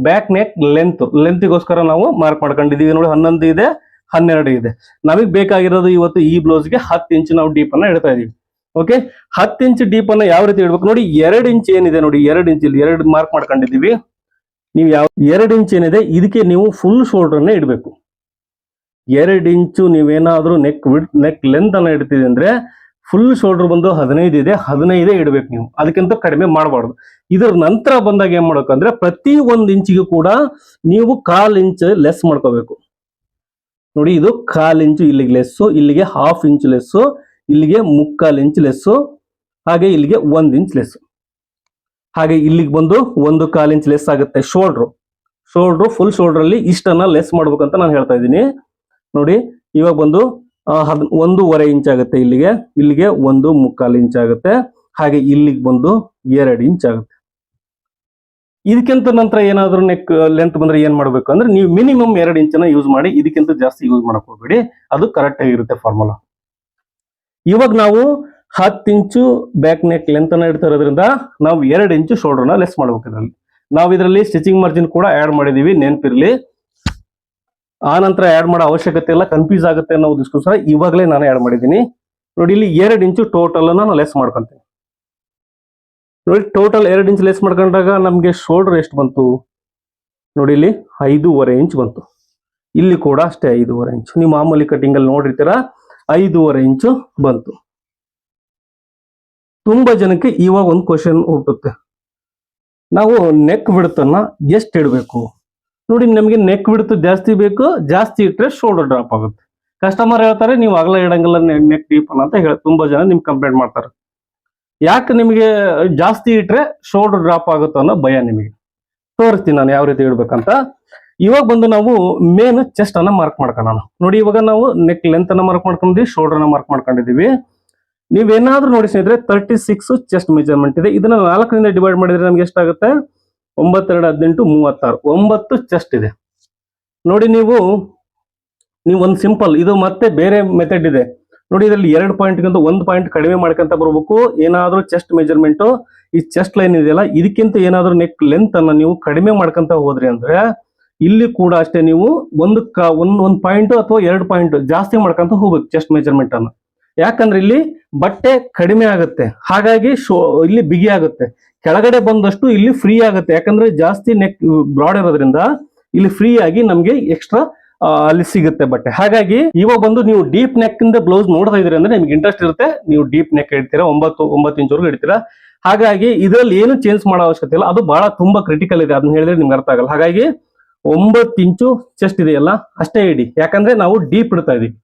ಬ್ಯಾಕ್ ನೆಕ್ ಲೆಂತ್ ಲೆಂತ್ಗೋಸ್ಕರ ನಾವು ಮಾರ್ಕ್ ಮಾಡ್ಕೊಂಡಿದೀವಿ ನೋಡಿ, ಹನ್ನೊಂದು ಇದೆ, ಹನ್ನೆರಡು ಇದೆ. ನಮಗೆ ಬೇಕಾಗಿರೋದು ಇವತ್ತು ಈ ಬ್ಲೌಸ್ಗೆ ಹತ್ತು ಇಂಚ್ ನಾವು ಡೀಪ್ ಅನ್ನ ಇಡ್ತಾ ಇದೀವಿ. ಓಕೆ ಹತ್ತು ಇಂಚ್ ಡೀಪ್ ಅನ್ನ ಯಾವ ರೀತಿ ಇಡ್ಬೇಕು? ನೋಡಿ, ಎರಡು ಇಂಚ್ ಏನಿದೆ ನೋಡಿ, ಎರಡು ಇಂಚ್ ಇಲ್ಲಿ ಎರಡು ಮಾರ್ಕ್ ಮಾಡ್ಕೊಂಡಿದೀವಿ ನೀವು ಯಾವ, ಎರಡು ಇಂಚ್ ಏನಿದೆ, ಇದಕ್ಕೆ ನೀವು ಫುಲ್ ಶೋಲ್ಡರ್ನೇ ಇಡಬೇಕು. ಎರಡು ಇಂಚು ನೀವೇನಾದ್ರೂ ನೆಕ್ ನೆಕ್ ಲೆಂತ್ ಅನ್ನ ಇಡ್ತೀವಿ ಅಂದ್ರೆ ಫುಲ್ ಶೋಲ್ಡರ್ ಬಂದು ಹದಿನೈದು ಇದೆ, ಹದಿನೈದೇ ಇಡಬೇಕು ನೀವು. ಅದಕ್ಕಿಂತ ಕಡಿಮೆ ಮಾಡಬಾರ್ದು. ಇದರ ನಂತರ ಬಂದಾಗ ಏನ್ ಮಾಡ್ಬೇಕಂದ್ರೆ ಪ್ರತಿ ಒಂದು ಇಂಚಿಗೂ ಕೂಡ ನೀವು ಕಾಲ್ ಇಂಚ್ ಲೆಸ್ ಮಾಡ್ಕೋಬೇಕು. ನೋಡಿ, ಇದು ಕಾಲ್ ಇಂಚು ಇಲ್ಲಿಗೆ ಲೆಸ್ಸು ಇಲ್ಲಿಗೆ ಹಾಫ್ ಇಂಚ್ ಲೆಸ್ಸು ಇಲ್ಲಿಗೆ ಮುಕ್ಕಾಲ್ ಇಂಚ್ ಲೆಸ್ಸು ಹಾಗೆ ಇಲ್ಲಿಗೆ ಒಂದ್ ಇಂಚ್ ಲೆಸ್ ಹಾಗೆ ಇಲ್ಲಿಗೆ ಬಂದು ಒಂದು ಕಾಲ್ ಇಂಚ್ ಲೆಸ್ ಆಗುತ್ತೆ ಶೋಲ್ಡ್ರು ಶೋಲ್ಡ್ರು ಫುಲ್ ಶೋಲ್ಡ್ರಲ್ಲಿ ಇಷ್ಟನ್ನ ಲೆಸ್ ಮಾಡ್ಬೇಕಂತ ನಾನು ಹೇಳ್ತಾ ಇದ್ದೀನಿ. ನೋಡಿ, ಇವಾಗ ಬಂದು ಹದ್, ಒಂದೂವರೆ ಇಂಚ್ ಆಗುತ್ತೆ ಇಲ್ಲಿಗೆ. ಇಲ್ಲಿಗೆ ಒಂದು ಮುಕ್ಕಾಲು ಇಂಚ್ ಆಗುತ್ತೆ. ಹಾಗೆ ಇಲ್ಲಿಗೆ ಬಂದು ಎರಡು ಇಂಚ್ ಆಗುತ್ತೆ. ಇದಕ್ಕಿಂತ ನಂತರ ಏನಾದ್ರೂ ನೆಕ್ ಲೆಂತ್ ಬಂದ್ರೆ ಏನ್ ಮಾಡ್ಬೇಕು ಅಂದ್ರೆ ನೀವು ಮಿನಿಮಮ್ ಎರಡು ಇಂಚನ ಯೂಸ್ ಮಾಡಿ ಇದಕ್ಕಿಂತ ಜಾಸ್ತಿ ಯೂಸ್ ಮಾಡಕ್ ಹೋಗ್ಬೇಡಿ. ಅದು ಕರೆಕ್ಟ್ ಆಗಿರುತ್ತೆ ಫಾರ್ಮುಲಾ ಇವಾಗ ನಾವು ಹತ್ತು ಇಂಚು ಬ್ಯಾಕ್ ನೆಕ್ ಲೆಂತ್ ಅನ್ನ ಇಡ್ತಾ ಇರೋದ್ರಿಂದ ನಾವು ಎರಡು ಇಂಚು ಶೋಲ್ಡರ್ನ ಲೆಸ್ ಮಾಡ್ಬೇಕು ಇದರಲ್ಲಿ. ನಾವು ಇದರಲ್ಲಿ ಸ್ಟಿಚಿಂಗ್ ಮಾರ್ಜಿನ್ ಕೂಡ ಆಡ್ ಮಾಡಿದೀವಿ. ನೆನಪಿರ್ಲಿ. ಆ ನಂತರ ಆಡ್ ಮಾಡೋ ಅವಶ್ಯಕತೆ ಇಲ್ಲ ಕನ್ಫ್ಯೂಸ್ ಆಗುತ್ತೆ ಅನ್ನೋದಕ್ಕೋಸ್ಕರ ಇವಾಗಲೇ ನಾನು ಆ್ಯಡ್ ಮಾಡಿದ್ದೀನಿ. ನೋಡಿ, ಇಲ್ಲಿ ಎರಡು ಇಂಚು ಟೋಟಲ್ ನಾನು ಲೆಸ್ ಮಾಡ್ಕೊತೀನಿ. ನೋಡಿ ಟೋಟಲ್ ಎರಡು ಇಂಚ್ ಲೆಸ್ ಮಾಡ್ಕೊಂಡಾಗ ನಮಗೆ ಶೋಲ್ಡರ್ ಎಷ್ಟು ಬಂತು? ನೋಡಿ, ಇಲ್ಲಿ ಐದೂವರೆ ಇಂಚ್ ಬಂತು. ಇಲ್ಲಿ ಕೂಡ ಅಷ್ಟೇ ಐದೂವರೆ ಇಂಚ್ ನೀವು ಮಾಮೂಲಿ ಕಟಿಂಗ್ ಅಲ್ಲಿ ನೋಡಿರ್ತೀರ, ಐದೂವರೆ ಇಂಚು ಬಂತು. ತುಂಬಾ ಜನಕ್ಕೆ ಇವಾಗ ಒಂದು ಕ್ವಶನ್ ಹುಟ್ಟುತ್ತೆ. ನಾವು ನೆಕ್ ಬಿಡುತ್ತನ್ನ ಎಷ್ಟು ಇಡಬೇಕು? ನೋಡಿ, ನಮಗೆ ನೆಕ್ ಬಿಡ್ತು ಜಾಸ್ತಿ ಬೇಕು, ಜಾಸ್ತಿ ಇಟ್ಟರೆ ಶೋಲ್ಡರ್ ಡ್ರಾಪ್ ಆಗುತ್ತೆ. ಕಸ್ಟಮರ್ ಹೇಳ್ತಾರೆ, ನೀವು ಅಗಲ ಇಡಂಗಿಲ್ಲ ನೆಕ್ ಡೀಪ್ ಅಂತ ಹೇಳಿ, ತುಂಬಾ ಜನ ನಿಮ್ಗೆ ಕಂಪ್ಲೇಂಟ್ ಮಾಡ್ತಾರೆ. ಯಾಕೆ ನಿಮಗೆ ಜಾಸ್ತಿ ಇಟ್ರೆ ಶೋಲ್ಡರ್ ಡ್ರಾಪ್ ಆಗುತ್ತೆ ಅನ್ನೋ ಭಯ ನಿಮಗೆ. ತೋರಿಸ್ತೀನಿ ನಾನು ಯಾವ ರೀತಿ ಇಡ್ಬೇಕಂತ. ಇವಾಗ ಬಂದು ನಾವು ಮೇನ್ ಚೆಸ್ಟ್ ಅನ್ನ ಮಾರ್ಕ್ ಮಾಡ್ಕೊಳ್ಳೋಣ ನೋಡಿ, ಇವಾಗ ನಾವು ನೆಕ್ ಲೆಂತ್ ಅನ್ನ ಮಾರ್ಕ್ ಮಾಡ್ಕೊಂಡಿದ್ವಿ ಶೋಲ್ಡರ್ ಅನ್ನ ಮಾರ್ಕ್ ಮಾಡ್ಕೊಂಡಿದೀವಿ ನೀವೇನಾದ್ರೂ ನೋಡಿ ಸ್ನೇಹಿತರೆ ತರ್ಟಿ ಸಿಕ್ಸ್ ಚೆಸ್ಟ್ ಮೆಜರ್ಮೆಂಟ್ ಇದೆ. ಇದನ್ನ ನಾಲ್ಕರಿಂದ ಡಿವೈಡ್ ಮಾಡಿದ್ರೆ ನಮ್ಗೆ ಎಷ್ಟಾಗುತ್ತೆ? ಒಂಬತ್ತೆರಡು ಹದಿನೆಂಟು ಮೂವತ್ತಾರು. ಒಂಬತ್ತು ಚೆಸ್ಟ್ ಇದೆ. ನೋಡಿ ನೀವು ನೀವು ಒಂದು ಸಿಂಪಲ್ ಇದು ಮತ್ತೆ ಬೇರೆ ಮೆಥಡ್ ಇದೆ. ನೋಡಿ ಇದರಲ್ಲಿ ಎರಡು ಪಾಯಿಂಟ್ಗಿಂತ ಒಂದು ಪಾಯಿಂಟ್ ಕಡಿಮೆ ಮಾಡ್ಕೊಂತ ಬರಬೇಕು. ಏನಾದರೂ ಚೆಸ್ಟ್ ಮೆಜರ್ಮೆಂಟು ಈ ಚೆಸ್ಟ್ ಲೈನ್ ಇದೆಯಲ್ಲ, ಇದಕ್ಕಿಂತ ಏನಾದರೂ ನೆಕ್ ಲೆಂತ್ ಅನ್ನ ನೀವು ಕಡಿಮೆ ಮಾಡ್ಕೊಂತ ಹೋದ್ರಿ ಅಂದ್ರೆ, ಇಲ್ಲಿ ಕೂಡ ಅಷ್ಟೇ ನೀವು ಒಂದು ಕ, ಒಂದು ಒಂದು ಪಾಯಿಂಟ್ ಅಥವಾ ಎರಡು ಪಾಯಿಂಟ್ ಜಾಸ್ತಿ ಮಾಡ್ಕೊಂತ ಹೋಗ್ಬೇಕು ಚೆಸ್ಟ್ ಮೆಜರ್ಮೆಂಟ್ ಅನ್ನು. ಯಾಕಂದ್ರೆ ಇಲ್ಲಿ ಬಟ್ಟೆ ಕಡಿಮೆ ಆಗುತ್ತೆ. ಹಾಗಾಗಿ ಶೋ, ಇಲ್ಲಿ ಬಿಗಿ ಆಗುತ್ತೆ. ಕೆಳಗಡೆ ಬಂದಷ್ಟು ಇಲ್ಲಿ ಫ್ರೀ ಆಗುತ್ತೆ. ಯಾಕಂದ್ರೆ ಜಾಸ್ತಿ ನೆಕ್ ಬ್ರಾಡ್ ಇರೋದ್ರಿಂದ ಇಲ್ಲಿ ಫ್ರೀ ಆಗಿ ನಮ್ಗೆ ಎಕ್ಸ್ಟ್ರಾ ಅಲ್ಲಿ ಸಿಗುತ್ತೆ ಬಟ್ಟೆ. ಹಾಗಾಗಿ ಇವಾಗ ಬಂದು ನೀವು ಡೀಪ್ ನೆಕ್ ಇಂದ ಬ್ಲೌಸ್ ನೋಡ್ತಾ ಇದ್ರಿ ಅಂದ್ರೆ ನಿಮ್ಗೆ ಇಂಟ್ರೆಸ್ಟ್ ಇರುತ್ತೆ. ನೀವು ಡೀಪ್ ನೆಕ್ ಇಡ್ತೀರಾ, ಒಂಬತ್ತು ಒಂಬತ್ತು ಇಂಚವರೆಗೂ ಇಡ್ತೀರಾ. ಹಾಗಾಗಿ ಇದರಲ್ಲಿ ಏನು ಚೇಂಜ್ ಮಾಡೋ ಅವಶ್ಯಕತೆ ಇಲ್ಲ. ಅದು ಬಹಳ ತುಂಬಾ ಕ್ರಿಟಿಕಲ್ ಇದೆ. ಅದನ್ನ ಹೇಳಿದ್ರೆ ನಿಮ್ಗೆ ಅರ್ಥ ಆಗಲ್ಲ. ಹಾಗಾಗಿ ಒಂಬತ್ತು ಇಂಚು ಚೆಸ್ಟ್ ಇದೆಯಲ್ಲ ಅಷ್ಟೇ ಇಡಿ. ಯಾಕಂದ್ರೆ ನಾವು ಡೀಪ್ ಇಡ್ತಾ ಇದೀವಿ.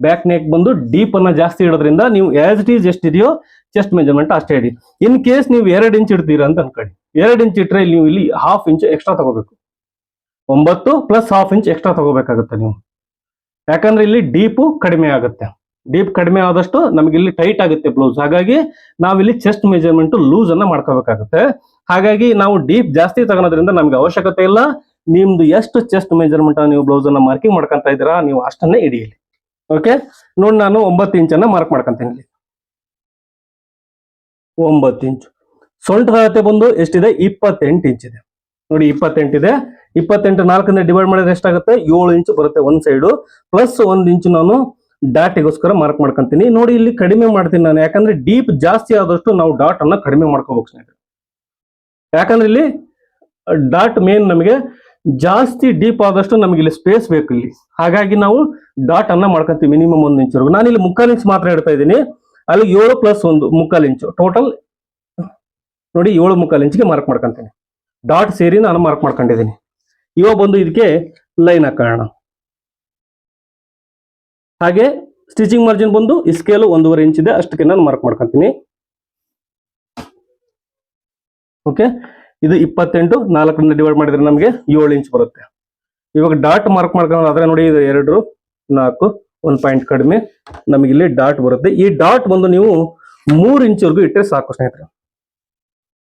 ಬ್ಯಾಕ್ ನೆಕ್ ಬಂದು ಡೀಪ್ ಅನ್ನ ಜಾಸ್ತಿ ಇಡೋದ್ರಿಂದ ನೀವು ಆಸ್ ಇಟ್ ಈಸ್ ಎಷ್ಟಿದೆಯೋ ಚೆಸ್ಟ್ ಮೆಜರ್ಮೆಂಟ್ ಅಷ್ಟೇ ಇಡಿ ಇನ್ ಕೇಸ್ ನೀವು ಎರಡು ಇಂಚ್ ಇಡ್ತೀರಾ ಅಂತ ಅನ್ಕೊಳ್ಳಿ. ಎರಡು ಇಂಚ್ ಇಟ್ರೆ ನೀವು ಇಲ್ಲಿ ಹಾಫ್ ಇಂಚ್ ಎಕ್ಸ್ಟ್ರಾ ತಗೋಬೇಕು. ಒಂಬತ್ತು ಪ್ಲಸ್ ಹಾಫ್ ಇಂಚ್ ಎಕ್ಸ್ಟ್ರಾ ತಗೋಬೇಕಾಗುತ್ತೆ ನೀವು. ಯಾಕಂದ್ರೆ ಇಲ್ಲಿ ಡೀಪು ಕಡಿಮೆ ಆಗುತ್ತೆ. ಡೀಪ್ ಕಡಿಮೆ ಆದಷ್ಟು ನಮ್ಗೆ ಇಲ್ಲಿ ಟೈಟ್ ಆಗುತ್ತೆ ಬ್ಲೌಸ್ ಹಾಗಾಗಿ ನಾವಿಲ್ಲಿ ಚೆಸ್ಟ್ ಮೆಜರ್ಮೆಂಟ್ ಲೂಸ್ ಅನ್ನ ಮಾಡ್ಕೋಬೇಕಾಗುತ್ತೆ. ಹಾಗಾಗಿ ನಾವು ಡೀಪ್ ಜಾಸ್ತಿ ತಗೊಳೋದ್ರಿಂದ ನಮ್ಗೆ ಅವಶ್ಯಕತೆ ಇಲ್ಲ. ನಿಮ್ದು ಎಷ್ಟು ಚೆಸ್ಟ್ ಮೆಜರ್ಮೆಂಟ್ ನೀವು ಬ್ಲೌಸ್ ಅನ್ನ ಮಾರ್ಕಿಂಗ್ ಮಾಡ್ಕೊಂತ ಇದ್ದೀರಾ, ನೀವು ಅಷ್ಟನ್ನೇ ಇಡಿಯಲ್ಲಿ ಓಕೆ ನೋಡಿ ನಾನು ಒಂಬತ್ತು ಇಂಚನ್ನ ಮಾರ್ಕ್ ಮಾಡ್ಕೊಂತೀನಿ ಒಂಬತ್ತು ಇಂಚು. ಸೊಂಟದ ಅಳತೆ ಬಂದು ಎಷ್ಟಿದೆ? ಇಪ್ಪತ್ತೆಂಟು ಇಂಚ್ ಇದೆ. ನೋಡಿ ಇಪ್ಪತ್ತೆಂಟು ಇದೆ. ಇಪ್ಪತ್ತೆಂಟು ನಾಲ್ಕರಿಂದ ಡಿವೈಡ್ ಮಾಡಿದ್ರೆ ಎಷ್ಟಾಗುತ್ತೆ? ಏಳು ಇಂಚು ಬರುತ್ತೆ ಒಂದ್ ಸೈಡು ಪ್ಲಸ್ ಒಂದ್ ಇಂಚು ನಾನು ಡಾಟಿಗೋಸ್ಕರ ಮಾರ್ಕ್ ಮಾಡ್ಕೊಂತೀನಿ. ನೋಡಿ ಇಲ್ಲಿ ಕಡಿಮೆ ಮಾಡ್ತೀನಿ ನಾನು. ಯಾಕಂದ್ರೆ ಡೀಪ್ ಜಾಸ್ತಿ ಆದಷ್ಟು ನಾವು ಡಾಟ್ ಅನ್ನ ಕಡಿಮೆ ಮಾಡ್ಕೋಬೇಕು ಸ್ನೇಹಿತರೆ. ಯಾಕಂದ್ರೆ ಇಲ್ಲಿ ಡಾಟ್ ಮೇನ್ ನಮಗೆ ಜಾಸ್ತಿ ಡೀಪ್ ಆದಷ್ಟು ನಮಗೆ ಇಲ್ಲಿ ಸ್ಪೇಸ್ ಬೇಕು ಇಲ್ಲಿ. ಹಾಗಾಗಿ ನಾವು ಡಾಟ್ ಅನ್ನ ಮಾಡ್ಕೊಂತೀವಿ ಮಿನಿಮಮ್ ಒಂದು ಇಂಚು ನಾನು ಇಲ್ಲಿ ಮುಕ್ಕಾಲು ಇಂಚ್ ಮಾತ್ರ ಇಡ್ತಾ ಇದ್ದೀನಿ. ಅಲ್ಲಿ ಏಳು ಪ್ಲಸ್ ಒಂದು ಮುಕ್ಕಾಲು ಇಂಚು ಟೋಟಲ್ ನೋಡಿ ಏಳು ಮುಕ್ಕಾಲು ಇಂಚಿಗೆ ಮಾರ್ಕ್ ಮಾಡ್ಕೊಂತೀನಿ. ಡಾಟ್ ಸೇರಿ ನಾನು ಮಾರ್ಕ್ ಮಾಡ್ಕೊಂಡಿದ್ದೀನಿ. ಇವಾಗ ಬಂದು ಇದಕ್ಕೆ ಲೈನ್ ಹಾಕೋಣ. ಹಾಗೆ ಸ್ಟಿಚಿಂಗ್ ಮಾರ್ಜಿನ್ ಬಂದು ಸ್ಕೇಲು ಒಂದೂವರೆ ಇಂಚ್ ಇದೆ, ಅಷ್ಟಕ್ಕೆ ನಾನು ಮಾರ್ಕ್ ಮಾಡ್ಕೊಂತೀನಿ. ಓಕೆ ಇದು ಇಪ್ಪತ್ತೆಂಟು, ನಾಲ್ಕರಿಂದ ಡಿವೈಡ್ ಮಾಡಿದ್ರೆ ನಮಗೆ ಏಳು ಇಂಚ್ ಬರುತ್ತೆ. ಇವಾಗ ಡಾಟ್ ಮಾರ್ಕ್ ಮಾಡ್ಕೊಳ್ಳೋದಾದ್ರೆ ನೋಡಿ ಇದು ಎರಡು, ನಾಲ್ಕು ಒಂದು ಪಾಯಿಂಟ್ ಕಡಿಮೆ ನಮಗೆ ಇಲ್ಲಿ ಡಾಟ್ ಬರುತ್ತೆ. ಈ ಡಾಟ್ ಬಂದು ನೀವು ಮೂರು ಇಂಚ್ವರೆಗೂ ಇಟ್ಟರೆ ಸಾಕು ಸ್ನೇಹಿತರೆ.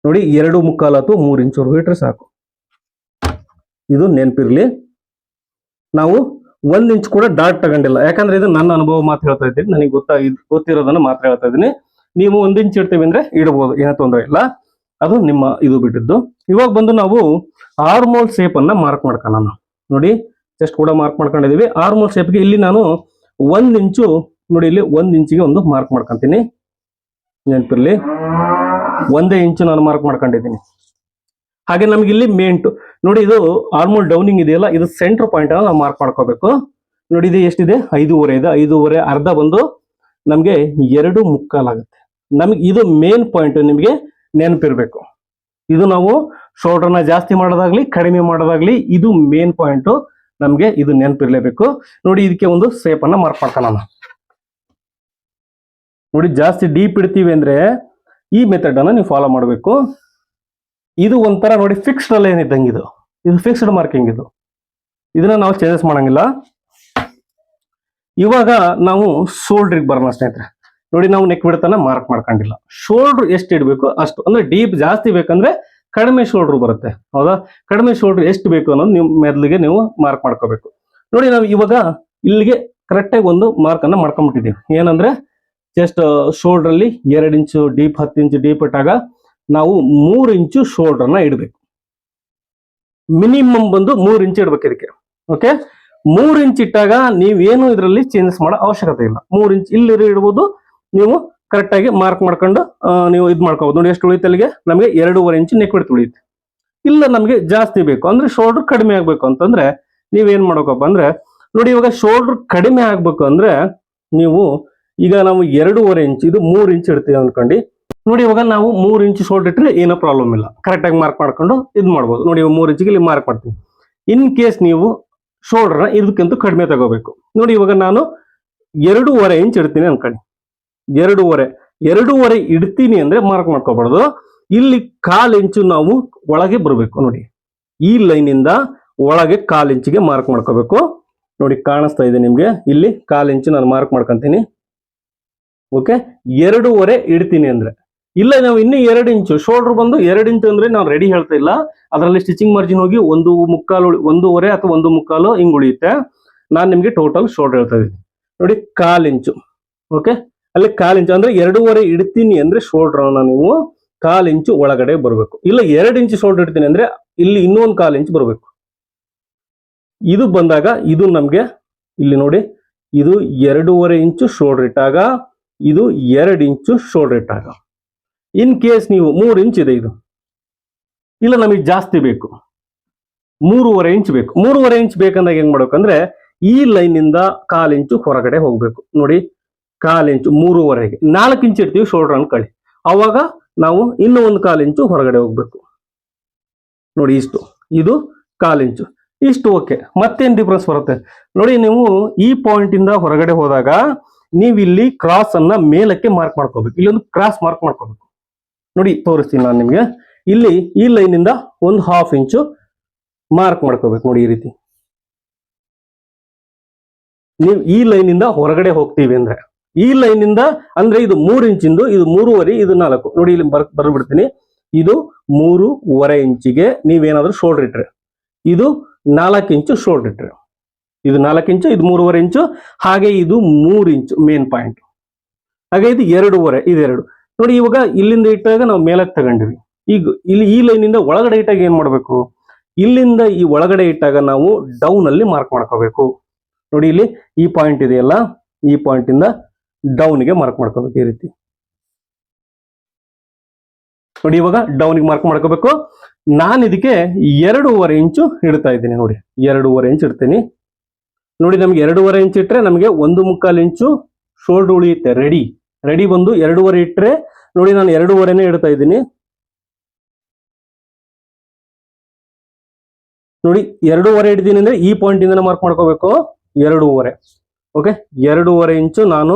ನೋಡಿ, ಎರಡು ಮುಕ್ಕಾಲು ಅಥವಾ ಮೂರು ಇಂಚ್ವರೆಗೂ ಇಟ್ಟರೆ ಸಾಕು. ಇದು ನೆನಪಿರ್ಲಿ. ನಾವು ಒಂದ್ ಇಂಚ್ ಕೂಡ ಡಾಟ್ ತಗೊಂಡಿಲ್ಲ. ಯಾಕಂದ್ರೆ ಇದು ನನ್ನ ಅನುಭವ ಮಾತ್ರ ಹೇಳ್ತಾ ಇದ್ದೀನಿ. ನನಗೆ ಗೊತ್ತಾ ಗೊತ್ತಿರೋದನ್ನ ಮಾತ್ರ ಹೇಳ್ತಾ ಇದ್ದೀನಿ. ನೀವು ಒಂದ್ ಇಂಚ್ ಇಡ್ತೀವಿ ಅಂದ್ರೆ ಇಡಬಹುದು ಏನೋ ತೊಂದರೆ ಇಲ್ಲ. ಅದು ನಿಮ್ಮ ಇದು ಬಿಟ್ಟಿದ್ದು. ಇವಾಗ ಬಂದು ನಾವು ಆರ್ಮೋಲ್ ಶೇಪ್ ಅನ್ನ ಮಾರ್ಕ್ ಮಾಡ್ಕೊಳ್ಳೋಣ. ನೋಡಿ ಜಸ್ಟ್ ಕೂಡ ಮಾರ್ಕ್ ಮಾಡ್ಕೊಂಡಿದೀವಿ. ಆರ್ಮೋಲ್ ಶೇಪ್ಗೆ ಇಲ್ಲಿ ನಾನು ಒಂದ್ ಇಂಚು, ನೋಡಿ ಇಲ್ಲಿ ಒಂದ್ ಇಂಚಿಗೆ ಒಂದು ಮಾರ್ಕ್ ಮಾಡ್ಕೊಂತೀನಿ. ನೆನಪಿರ್ಲಿ? ಒಂದೇ ಇಂಚು ನಾನು ಮಾರ್ಕ್ ಮಾಡ್ಕೊಂಡಿದ್ದೀನಿ. ಹಾಗೆ ನಮ್ಗೆ ಇಲ್ಲಿ ಮೇಂಟು ನೋಡಿ ಇದು ಆರ್ಮೋಲ್ ಡೌನಿಂಗ್ ಇದೆಯಲ್ಲ, ಇದು ಸೆಂಟರ್ ಪಾಯಿಂಟ್ ನಾವು ಮಾರ್ಕ್ ಮಾಡ್ಕೋಬೇಕು. ನೋಡಿ ಇದು ಎಷ್ಟಿದೆ? ಐದೂವರೆ ಇದೆ. ಐದೂವರೆ, ಅರ್ಧ ಬಂದು ನಮಗೆ ಎರಡು ಮುಕ್ಕಾಲಾಗುತ್ತೆ ನಮಗೆ ಇದು ಮೇನ್ ಪಾಯಿಂಟ್ ನಿಮಗೆ ನೆನಪಿರ್ಬೇಕು. ಇದು ನಾವು ಶೋಲ್ಡರ್ನ ಜಾಸ್ತಿ ಮಾಡೋದಾಗ್ಲಿ, ಕಡಿಮೆ ಮಾಡೋದಾಗ್ಲಿ ಇದು ಮೇನ್ ಪಾಯಿಂಟ್ ನಮಗೆ ಇದು ನೆನಪಿರ್ಲೇಬೇಕು. ನೋಡಿ ಇದಕ್ಕೆ ಒಂದು ಸೇಪ್ ಅನ್ನ ಮಾರ್ಕ್ ಮಾಡ್ಕೊಳ್ಳೋಣ ನೋಡಿ ಜಾಸ್ತಿ ಡೀಪ್ ಇಡ್ತೀವಿ ಅಂದ್ರೆ ಈ ಮೆಥಡ್ ಅನ್ನ ನೀವು ಫಾಲೋ ಮಾಡಬೇಕು. ಇದು ಒಂಥರ ನೋಡಿ ಫಿಕ್ಸ್ಡ್ ಅಲ್ಲ ಏನಿದ್ದಂಗೆ ಇದು. ಇದು ಫಿಕ್ಸ್ಡ್ ಮಾರ್ಕಿಂಗ್ ಇದು. ಇದನ್ನ ನಾವು ಚೇಂಜಸ್ ಮಾಡಂಗಿಲ್ಲ. ಇವಾಗ ನಾವು ಶೋಲ್ಡ್ರಿಗೆ ಬರೋಣ ಸ್ನೇಹಿತರೆ. ನೋಡಿ ನಾವು ನೆಕ್ ಬಿಡ್ತಾನ ಮಾರ್ಕ್ ಮಾಡ್ಕೊಂಡಿಲ್ಲ. ಶೋಲ್ಡರ್ ಎಷ್ಟು ಇಡಬೇಕು ಅಷ್ಟು, ಅಂದ್ರೆ ಡೀಪ್ ಜಾಸ್ತಿ ಬೇಕಂದ್ರೆ ಕಡಿಮೆ ಶೋಲ್ಡ್ರ್ ಬರುತ್ತೆ, ಹೌದಾ? ಕಡಿಮೆ ಶೋಲ್ಡ್ರ್ ಎಷ್ಟು ಬೇಕು ಅನ್ನೋದು ನೀವು ಮೆದ್ಲಿಗೆ ನೀವು ಮಾರ್ಕ್ ಮಾಡ್ಕೋಬೇಕು. ನೋಡಿ, ನಾವು ಇವಾಗ ಇಲ್ಲಿಗೆ ಕರೆಕ್ಟಾಗಿ ಒಂದು ಮಾರ್ಕ್ ಅನ್ನ ಮಾಡ್ಕೊಂಡ್ಬಿಟ್ಟಿದೀವಿ ಏನಂದ್ರೆ ಜಸ್ಟ್ ಶೋಲ್ಡರ್ ಅಲ್ಲಿ ಎರಡು ಇಂಚು ಡೀಪ್ ಹತ್ತು ಇಂಚು ಡೀಪ್ ಇಟ್ಟಾಗ ನಾವು ಮೂರು ಇಂಚು ಶೋಲ್ಡರ್ನ ಇಡಬೇಕು. ಮಿನಿಮಮ್ ಬಂದು ಮೂರು ಇಂಚು ಇಡ್ಬೇಕು ಇದಕ್ಕೆ ಓಕೆ ಮೂರು ಇಂಚ್ ಇಟ್ಟಾಗ ನೀವೇನು ಇದರಲ್ಲಿ ಚೇಂಜಸ್ ಮಾಡೋ ಅವಶ್ಯಕತೆ ಇಲ್ಲ. ಮೂರು ಇಂಚ್ ಇಲ್ಲಿ ಇಡ್ಬೋದು, ನೀವು ಕರೆಕ್ಟ್ ಆಗಿ ಮಾರ್ಕ್ ಮಾಡ್ಕೊಂಡು ನೀವು ಇದು ಮಾಡ್ಕೋಬಹುದು ನೋಡಿ ಎಷ್ಟು ಉಳಿಯುತ್ತೆ ಅಲ್ಲಿಗೆ? ನಮಗೆ ಎರಡೂವರೆ ಇಂಚು ನೆಕ್ ಬಿಡ್ತು ಉಳಿಯುತ್ತೆ. ಇಲ್ಲ ನಮಗೆ ಜಾಸ್ತಿ ಬೇಕು. ಅಂದ್ರೆ ಶೋಲ್ಡರ್ ಕಡಿಮೆ ಆಗ್ಬೇಕು ಅಂತಂದ್ರೆ ನೀವೇನ್ ಮಾಡ್ಬೇಕಪ್ಪ ಅಂದ್ರೆ, ನೋಡಿ ಇವಾಗ ಶೋಲ್ಡರ್ ಕಡಿಮೆ ಆಗ್ಬೇಕು ಅಂದ್ರೆ ನೀವು ಈಗ ನಾವು ಎರಡೂವರೆ ಇಂಚ್ ಇದು ಮೂರು ಇಂಚ್ ಇಡ್ತೀವಿ ಅನ್ಕೊಂಡು. ನೋಡಿ ಇವಾಗ ನಾವು ಮೂರು ಇಂಚ್ ಶೋಲ್ಡರ್ ಇಟ್ಟರೆ ಏನೋ ಪ್ರಾಬ್ಲಮ್ ಇಲ್ಲ. ಕರೆಕ್ಟ್ ಆಗಿ ಮಾರ್ಕ್ ಮಾಡ್ಕೊಂಡು ಇದು ಮಾಡ್ಬೋದು. ನೋಡಿ ಮೂರು ಇಂಚಿಗೆ ಇಲ್ಲಿ ಮಾರ್ಕ್ ಮಾಡ್ತೀವಿ ಇನ್ ಕೇಸ್ ನೀವು ಶೋಲ್ಡರ್ನ ಇದಕ್ಕಿಂತ ಕಡಿಮೆ ತಗೋಬೇಕು. ನೋಡಿ ಇವಾಗ ನಾನು ಎರಡೂವರೆ ಇಂಚ್ ಇಡ್ತೀನಿ ಅನ್ಕೊಳ್ಳಿ ಎರಡೂವರೆ. ಎರಡೂವರೆ ಇಡ್ತೀನಿ ಅಂದ್ರೆ ಮಾರ್ಕ್ ಮಾಡ್ಕೋಬಾರ್ದು. ಇಲ್ಲಿ ಕಾಲ್ ಇಂಚು ನಾವು ಒಳಗೆ ಬರಬೇಕು ನೋಡಿ. ಈ ಲೈನಿಂದ ಒಳಗೆ ಕಾಲ್ ಇಂಚಿಗೆ ಮಾರ್ಕ್ ಮಾಡ್ಕೋಬೇಕು. ನೋಡಿ ಕಾಣಿಸ್ತಾ ಇದೆ ನಿಮ್ಗೆ. ಇಲ್ಲಿ ಕಾಲ್ ಇಂಚು ನಾನು ಮಾರ್ಕ್ ಮಾಡ್ಕೊಂತೀನಿ. ಓಕೆ ಎರಡೂವರೆ ಇಡ್ತೀನಿ ಅಂದ್ರೆ. ಇಲ್ಲ, ನಾವು ಇನ್ನೂ ಎರಡು ಇಂಚು. ಶೋಲ್ಡರ್ ಬಂದು ಎರಡು ಇಂಚು ಅಂದ್ರೆ ನಾವು ರೆಡಿ ಹೇಳ್ತಾ ಇಲ್ಲ. ಅದರಲ್ಲಿ ಸ್ಟಿಚಿಂಗ್ ಮಾರ್ಜಿನ್ ಹೋಗಿ ಒಂದು ಮುಕ್ಕಾಲು ಒಂದೂವರೆ ಅಥವಾ ಒಂದು ಮುಕ್ಕಾಲು ಹಿಂಗ್ ಉಳಿಯುತ್ತೆ. ನಾನು ನಿಮ್ಗೆ ಟೋಟಲ್ ಶೋಲ್ಡರ್ ಹೇಳ್ತಾ ಇದ್ದೀನಿ. ನೋಡಿ ಇಂಚು. ಓಕೆ ಅಲ್ಲಿ ಕಾಲ್ ಇಂಚು ಅಂದ್ರೆ ಎರಡೂವರೆ ಇಡ್ತೀನಿ ಅಂದ್ರೆ ಶೋಲ್ಡರ್ ನೀವು ಕಾಲು ಇಂಚು ಒಳಗಡೆ ಬರಬೇಕು. ಇಲ್ಲ ಎರಡು ಇಂಚು ಶೋಲ್ಡರ್ ಇಡ್ತೀನಿ ಅಂದ್ರೆ ಇಲ್ಲಿ ಇನ್ನೊಂದು ಕಾಲ್ ಇಂಚ್ ಬರಬೇಕು. ಇದು ಬಂದಾಗ ಇದು ನಮಗೆ ಇಲ್ಲಿ ನೋಡಿ, ಇದು ಎರಡೂವರೆ ಇಂಚು ಶೋಲ್ಡರ್ ಇಟ್ಟಾಗ, ಇದು ಎರಡು ಇಂಚು ಶೋಲ್ಡರ್ ಇಟ್ಟಾಗ. ಇನ್ ಕೇಸ್ ನೀವು ಮೂರು ಇಂಚ್ ಇದೆ ಇದು. ಇಲ್ಲ ನಮಗೆ ಜಾಸ್ತಿ ಬೇಕು. ಮೂರುವರೆ ಇಂಚ್ ಬೇಕು. ಮೂರುವರೆ ಇಂಚ್ ಬೇಕಂದಾಗ ಹೆಂಗ್ ಮಾಡ್ಬೇಕಂದ್ರೆ ಈ ಲೈನ್ ಇಂದ ಕಾಲ್ ಇಂಚು ಹೊರಗಡೆ ಹೋಗ್ಬೇಕು. ನೋಡಿ ಕಾಲ್ ಇಂಚು ಮೂರುವರೆಗೆ. ನಾಲ್ಕು ಇಂಚು ಇಡ್ತೀವಿ ಶೋಲ್ಡರ್ ಅನ್ಕೊಳ್ಳಿ ಅವಾಗ ನಾವು ಇನ್ನೂ ಒಂದು ಕಾಲು ಇಂಚು ಹೊರಗಡೆ ಹೋಗ್ಬೇಕು. ನೋಡಿ ಇಷ್ಟು. ಇದು ಕಾಲು ಇಂಚು. ಇಷ್ಟು ಓಕೆ. ಮತ್ತೇನು ಡಿಫ್ರೆನ್ಸ್ ಬರುತ್ತೆ? ನೋಡಿ ನೀವು ಈ ಪಾಯಿಂಟ್ ಇಂದ ಹೊರಗಡೆ ಹೋದಾಗ ನೀವು ಇಲ್ಲಿ ಕ್ರಾಸ್ ಅನ್ನ ಮೇಲಕ್ಕೆ ಮಾರ್ಕ್ ಮಾಡ್ಕೋಬೇಕು. ಇಲ್ಲೊಂದು ಕ್ರಾಸ್ ಮಾರ್ಕ್ ಮಾಡ್ಕೋಬೇಕು. ನೋಡಿ, ತೋರಿಸ್ತೀನಿ ನಾನು ನಿಮಗೆ. ಇಲ್ಲಿ ಈ ಲೈನ್ ಇಂದ ಒಂದು ಹಾಫ್ ಇಂಚು ಮಾರ್ಕ್ ಮಾಡ್ಕೋಬೇಕು. ನೋಡಿ ಈ ರೀತಿ. ನೀವು ಈ ಲೈನ್ ಇಂದ ಹೊರಗಡೆ ಹೋಗ್ತೀವಿ ಅಂದ್ರೆ. ಈ ಲೈನ್ ಇಂದ ಅಂದ್ರೆ ಇದು ಮೂರು ಇಂಚಿಂದು, ಇದು ಮೂರುವರೆ, ಇದು ನಾಲ್ಕು. ನೋಡಿ ಇಲ್ಲಿ ಬರ್ ಬರ್ಬಿಡ್ತೀನಿ ಇದು ಮೂರುವರೆ ಇಂಚಿಗೆ ನೀವೇನಾದ್ರೂ ಶೋಲ್ಡರ್ ಇಟ್ರಿ. ಇದು ನಾಲ್ಕು ಇಂಚು ಶೋಲ್ಡರ್ ಇಟ್ರಿ. ಇದು ನಾಲ್ಕು ಇಂಚು, ಇದು ಮೂರುವರೆ ಇಂಚು, ಹಾಗೆ ಇದು ಮೂರು ಇಂಚು ಮೇನ್ ಪಾಯಿಂಟ್ ಹಾಗೆ ಇದು ಎರಡೂವರೆ ಇದೆರಡು ನೋಡಿ ಇವಾಗ ಇಲ್ಲಿಂದ ಇಟ್ಟಾಗ ನಾವು ಮೇಲಕ್ಕೆ ತಗೊಂಡಿವಿ. ಈಗ ಇಲ್ಲಿ ಈ ಲೈನ್ ಇಂದ ಒಳಗಡೆ ಇಟ್ಟಾಗ ಏನ್ ಮಾಡ್ಬೇಕು? ಇಲ್ಲಿಂದ ಈ ಒಳಗಡೆ ಇಟ್ಟಾಗ ನಾವು ಡೌನ್ ಅಲ್ಲಿ ಮಾರ್ಕ್ ಮಾಡ್ಕೋಬೇಕು. ನೋಡಿ ಇಲ್ಲಿ ಈ ಪಾಯಿಂಟ್ ಇದೆಯಲ್ಲ? ಈ ಪಾಯಿಂಟ್ ಇಂದ ಡೌನ್ಗೆ ಮಾರ್ಕ್ ಮಾಡ್ಕೋಬೇಕು ಈ ರೀತಿ. ನೋಡಿ ಇವಾಗ ಡೌನ್ಗೆ ಮಾರ್ಕ್ ಮಾಡ್ಕೋಬೇಕು. ನಾನು ಇದಕ್ಕೆ ಎರಡೂವರೆ ಇಂಚು ಇಡ್ತಾ ಇದ್ದೀನಿ ನೋಡಿ. ಎರಡೂವರೆ ಇಂಚ್ ಇಡ್ತೀನಿ. ನೋಡಿ ನಮ್ಗೆ ಎರಡೂವರೆ ಇಂಚ್ ಇಟ್ರೆ ನಮಗೆ ಒಂದು ಮುಕ್ಕಾಲು ಇಂಚು ಶೋಲ್ಡ್ ಉಳಿಯುತ್ತೆ ರೆಡಿ ರೆಡಿ ಬಂದು ಎರಡೂವರೆ ಇಟ್ರೆ ನೋಡಿ ನಾನು ಎರಡೂವರೆನೇ ಇಡ್ತಾ ಇದ್ದೀನಿ. ನೋಡಿ ಎರಡೂವರೆ ಇಡ್ತೀನಿ ಅಂದ್ರೆ ಈ ಪಾಯಿಂಟ್ ಇಂದ ಮಾರ್ಕ್ ಮಾಡ್ಕೋಬೇಕು. ಎರಡೂವರೆ. ಓಕೆ ಎರಡೂವರೆ ಇಂಚು ನಾನು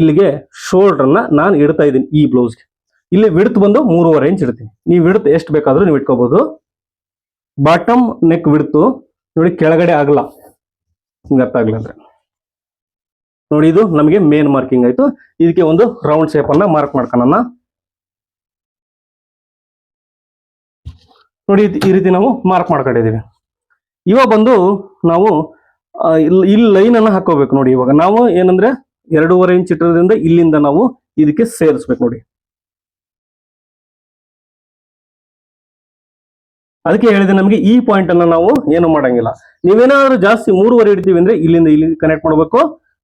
ಇಲ್ಲಿಗೆ ಶೋಲ್ಡ್ರನ್ನ ನಾನು ಇಡ್ತಾ ಇದ್ದೀನಿ ಈ ಬ್ಲೌಸ್ಗೆ ಇಲ್ಲಿ ವಿಡ್ತ್ ಬಂದು ಮೂರುವರೆ ಇಂಚ್ ಇಡ್ತೀನಿ ನೀವು ವಿಡ್ತ್ ಎಷ್ಟು ಬೇಕಾದ್ರೂ ನೀವು ಇಟ್ಕೋಬಹುದು ಬಾಟಮ್ ನೆಕ್ ವಿಡ್ತು ನೋಡಿ ಕೆಳಗಡೆ ಆಗಲ್ಲ. ಹಿಂಗೆ ನೋಡಿ ಇದು ನಮಗೆ ಮೇನ್ ಮಾರ್ಕಿಂಗ್ ಆಯ್ತು. ಇದಕ್ಕೆ ಒಂದು ರೌಂಡ್ ಶೇಪ್ ಅನ್ನ ಮಾರ್ಕ್ ಮಾಡ್ಕೊಳ್ಳೋಣ. ನೋಡಿ ಈ ರೀತಿ ನಾವು ಮಾರ್ಕ್ ಮಾಡ್ಕೊಂಡಿದೀವಿ ಇವಾಗ ಬಂದು ನಾವು ಇಲ್ಲಿ ಲೈನ್ ಅನ್ನ ಹಾಕೋಬೇಕು ನೋಡಿ ಇವಾಗ. ನಾವು ಏನಂದ್ರೆ ಎರಡೂವರೆ ಇಂಚ್ ಇಟ್ಟಿರೋದ್ರಿಂದ ಇಲ್ಲಿಂದ ನಾವು ಇದಕ್ಕೆ ಸೇರಿಸ್ಬೇಕು ನೋಡಿ. ಅದಕ್ಕೆ ಹೇಳಿದೆ ನಮಗೆ ಈ ಪಾಯಿಂಟ್ ಅನ್ನ ನಾವು ಏನು ಮಾಡಂಗಿಲ್ಲ. ನೀವೇನಾದ್ರೂ ಜಾಸ್ತಿ ಮೂರುವರೆ ಇಡ್ತೀವಿ ಅಂದ್ರೆ ಇಲ್ಲಿಂದ ಇಲ್ಲಿ ಕನೆಕ್ಟ್ ಮಾಡ್ಬೇಕು.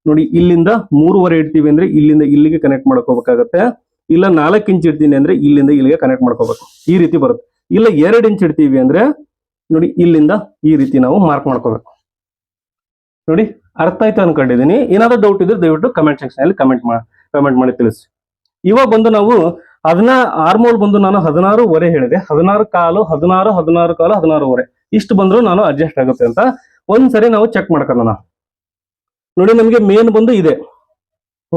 ನೋಡಿ, ಇಲ್ಲಿಂದ ಮೂರುವರೆ ಇಡ್ತೀವಿ ಅಂದ್ರೆ ಇಲ್ಲಿಂದ ಇಲ್ಲಿಗೆ ಕನೆಕ್ಟ್ ಮಾಡ್ಕೋಬೇಕಾಗತ್ತೆ ಇಲ್ಲ ನಾಲ್ಕು ಇಂಚ್ ಇಡ್ತೀನಿ ಅಂದ್ರೆ ಇಲ್ಲಿಂದ ಇಲ್ಲಿಗೆ ಕನೆಕ್ಟ್ ಮಾಡ್ಕೋಬೇಕು. ಈ ರೀತಿ ಬರುತ್ತೆ. ಇಲ್ಲ ಎರಡು ಇಂಚ್ ಇಡ್ತೀವಿ ಅಂದ್ರೆ ನೋಡಿ, ಇಲ್ಲಿಂದ ಈ ರೀತಿ ನಾವು ಮಾರ್ಕ್ ಮಾಡ್ಕೋಬೇಕು. ನೋಡಿ ಅರ್ಥ ಆಯ್ತು ಅನ್ಕೊಂಡಿದ್ದೀನಿ ಏನಾದ್ರೂ ಡೌಟ್ ಇದ್ರೆ ದಯವಿಟ್ಟು ಕಮೆಂಟ್ ಸೆಕ್ಷನ್ ಅಲ್ಲಿ ಕಮೆಂಟ್ ಮಾಡಿ ಕಮೆಂಟ್ ಮಾಡಿ ತಿಳಿಸಿ. ಇವಾಗ ಬಂದು ನಾವು ಅದನ್ನ ಆರ್ಮೋಲ್ ಬಂದು ನಾನು ಹದಿನಾರು ವರೆ ಹೇಳಿದೆ. ಹದಿನಾರು ಕಾಲು, ಹದಿನಾರು ಹದಿನಾರು ಕಾಲು ಹದಿನಾರು ವರೆ ಇಷ್ಟು ಬಂದ್ರು ನಾನು ಅಡ್ಜಸ್ಟ್ ಆಗುತ್ತೆ ಅಂತ ಒಂದ್ಸರಿ ನಾವು ಚೆಕ್ ಮಾಡ್ಕೊಳ್ಳೋಣ. ನೋಡಿ ನಮಗೆ ಮೇನ್ ಬಂದು ಇದೆ.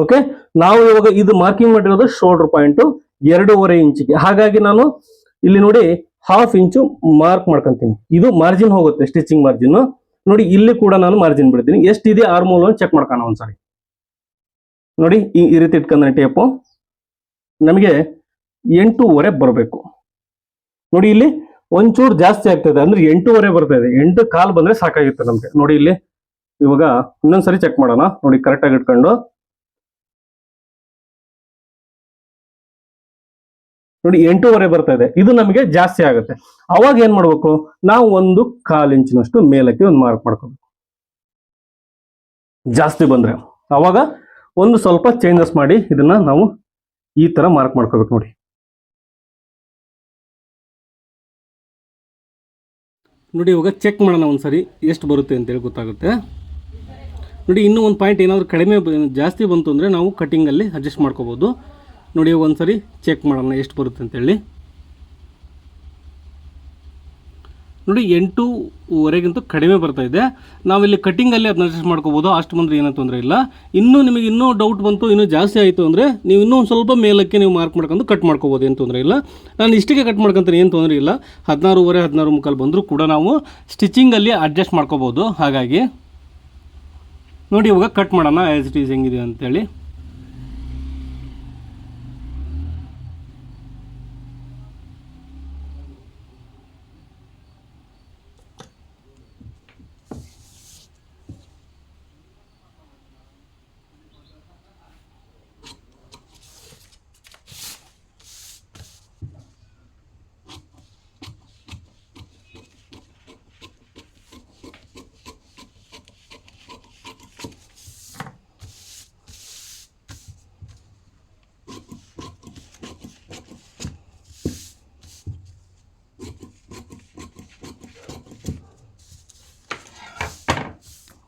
ಓಕೆ ನಾವು ಇವಾಗ ಇದು ಮಾರ್ಕಿಂಗ್ ಮಾಡಿರೋದು ಶೋಲ್ಡರ್ ಪಾಯಿಂಟ್ ಎರಡೂವರೆ ಇಂಚಿಗೆ. ಹಾಗಾಗಿ ನಾನು ಇಲ್ಲಿ ನೋಡಿ ಹಾಫ್ ಇಂಚು ಮಾರ್ಕ್ ಮಾಡ್ಕೊಂತೀನಿ. ಇದು ಮಾರ್ಜಿನ್ ಹೋಗುತ್ತೆ ಸ್ಟಿಚಿಂಗ್ ಮಾರ್ಜಿನ್ ನೋಡಿ ಇಲ್ಲಿ ಕೂಡ ನಾನು ಮಾರ್ಜಿನ್ ಬಿಡ್ತೀನಿ. ಎಷ್ಟಿದೆ ಆರ್ಮೋಲ್ ಚೆಕ್ ಮಾಡ್ಕೋಣ ಒಂದ್ಸರಿ. ನೋಡಿ ಈ ಈ ರೀತಿ ಇಟ್ಕೊಂಡ್ರೆ ಟೇಪು ನಮಗೆ ಎಂಟೂವರೆ ಬರಬೇಕು. ನೋಡಿ ಇಲ್ಲಿ ಒಂಚೂರು ಜಾಸ್ತಿ ಆಗ್ತದೆ. ಅಂದ್ರೆ ಎಂಟೂವರೆ ಬರ್ತಾ ಇದೆ. ಎಂಟು ಕಾಲ್ ಬಂದ್ರೆ ಸಾಕಾಗಿತ್ತು ನಮ್ಗೆ. ನೋಡಿ ಇಲ್ಲಿ ಇವಾಗ ಇನ್ನೊಂದ್ಸರಿ ಚೆಕ್ ಮಾಡೋಣ. ನೋಡಿ ಕರೆಕ್ಟಾಗಿ ಇಟ್ಕೊಂಡು. ನೋಡಿ ಎಂಟೂವರೆ ಬರ್ತಾ ಇದೆ. ಇದು ನಮಗೆ ಜಾಸ್ತಿ ಆಗುತ್ತೆ. ಅವಾಗ ಏನ್ ಮಾಡ್ಬೇಕು? ನಾವು ಒಂದು ಕಾಲು ಇಂಚಿನಷ್ಟು ಮೇಲಕ್ಕೆ ಒಂದು ಮಾರ್ಕ್ ಮಾಡ್ಕೋಬೇಕು. ಜಾಸ್ತಿ ಬಂದ್ರೆ. ಅವಾಗ ಒಂದು ಸ್ವಲ್ಪ ಚೇಂಜಸ್ ಮಾಡಿ ಇದನ್ನ ನಾವು ಈ ತರ ಮಾರ್ಕ್ ಮಾಡ್ಕೋಬೇಕು ನೋಡಿ. ನೋಡಿ ಇವಾಗ ಚೆಕ್ ಮಾಡೋಣ ಒಂದ್ಸರಿ ಎಷ್ಟು ಬರುತ್ತೆ ಅಂತೇಳಿ ಗೊತ್ತಾಗುತ್ತೆ. ನೋಡಿ ಇನ್ನೂ ಒಂದು ಪಾಯಿಂಟ್ ಏನಾದರೂ ಕಡಿಮೆ ಜಾಸ್ತಿ ಬಂತು ಅಂದರೆ ನಾವು ಕಟ್ಟಿಂಗಲ್ಲಿ ಅಡ್ಜಸ್ಟ್ ಮಾಡ್ಕೋಬೋದು. ನೋಡಿ, ಒಂದ್ಸರಿ ಚೆಕ್ ಮಾಡೋಣ ಎಷ್ಟು ಬರುತ್ತೆ ಅಂತೇಳಿ. ನೋಡಿ, ಎಂಟೂವರೆಗಿಂತ ಕಡಿಮೆ ಬರ್ತಾ ಇದೆ. ನಾವಿಲ್ಲಿ ಕಟ್ಟಿಂಗಲ್ಲಿ ಅದನ್ನ ಅಡ್ಜಸ್ಟ್ ಮಾಡ್ಕೋಬೋದು, ಅಷ್ಟು ಬಂದರೆ ಏನೂ ತೊಂದರೆ ಇಲ್ಲ. ಇನ್ನೂ ನಿಮಗೆ ಇನ್ನೂ ಡೌಟ್ ಬಂತು, ಇನ್ನೂ ಜಾಸ್ತಿ ಆಯಿತು ಅಂದರೆ ನೀವು ಇನ್ನೂ ಒಂದು ಸ್ವಲ್ಪ ಮೇಲಕ್ಕೆ ನೀವು ಮಾರ್ಕ್ ಮಾಡ್ಕೊಂಡು ಕಟ್ ಮಾಡ್ಕೋಬೋದು, ಏನು ತೊಂದರೆ ಇಲ್ಲ. ನಾನು ಇಷ್ಟಿಗೆ ಕಟ್ ಮಾಡ್ಕೊಂತೀನಿ, ಏನು ತೊಂದರೆ ಇಲ್ಲ. ಹದಿನಾರೂವರೆ, ಹದಿನಾರು ಮುಖಾಲು ಬಂದರೂ ಕೂಡ ನಾವು ಸ್ಟಿಚಿಂಗಲ್ಲಿ ಅಡ್ಜಸ್ಟ್ ಮಾಡ್ಕೋಬೋದು. ಹಾಗಾಗಿ ನೋಡಿ, ಇವಾಗ ಕಟ್ ಮಾಡೋಣ ಆ್ಯಸ್ ಇಟ್ ಈಸ್ ಹೆಂಗಿದೆ ಅಂತೇಳಿ.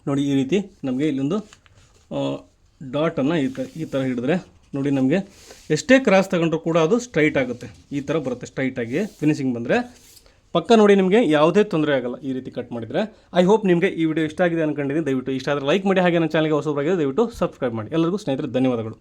ನೋಡಿ ಈ ರೀತಿ ನಮಗೆ ಇಲ್ಲೊಂದು ಡಾಟನ್ನು ಈ ಥರ ಈ ಥರ ಹಿಡಿದ್ರೆ ನೋಡಿ ನಮಗೆ ಎಷ್ಟೇ ಕ್ರಾಸ್ ತಗೊಂಡ್ರೂ ಕೂಡ ಅದು ಸ್ಟ್ರೈಟ್ ಆಗುತ್ತೆ. ಈ ಥರ ಬರುತ್ತೆ ಸ್ಟ್ರೈಟಾಗಿ ಫಿನಿಶಿಂಗ್ ಬಂದರೆ. ಪಕ್ಕ ನೋಡಿ ನಿಮಗೆ ಯಾವುದೇ ತೊಂದರೆ ಆಗಲ್ಲ ಈ ರೀತಿ ಕಟ್ ಮಾಡಿದರೆ. ಐ ಹೋಪ್ ನಿಮಗೆ ಈ ವಿಡಿಯೋ ಇಷ್ಟ ಆಗಿದೆ ಅನ್ಕೊಂಡಿದ್ದೀನಿ. ದಯವಿಟ್ಟು ಇಷ್ಟ ಆದರೆ ಲೈಕ್ ಮಾಡಿ ಹಾಗೆ ನನ್ನ ಚಾನಲ್ಗೆ ಹೊಸಬರಾಗಿದೆ ದಯವಿಟ್ಟು ಸಬ್ಸ್ಕ್ರೈಬ್ ಮಾಡಿ. ಎಲ್ಲರಿಗೂ ಸ್ನೇಹಿತರೆ, ಧನ್ಯವಾದಗಳು.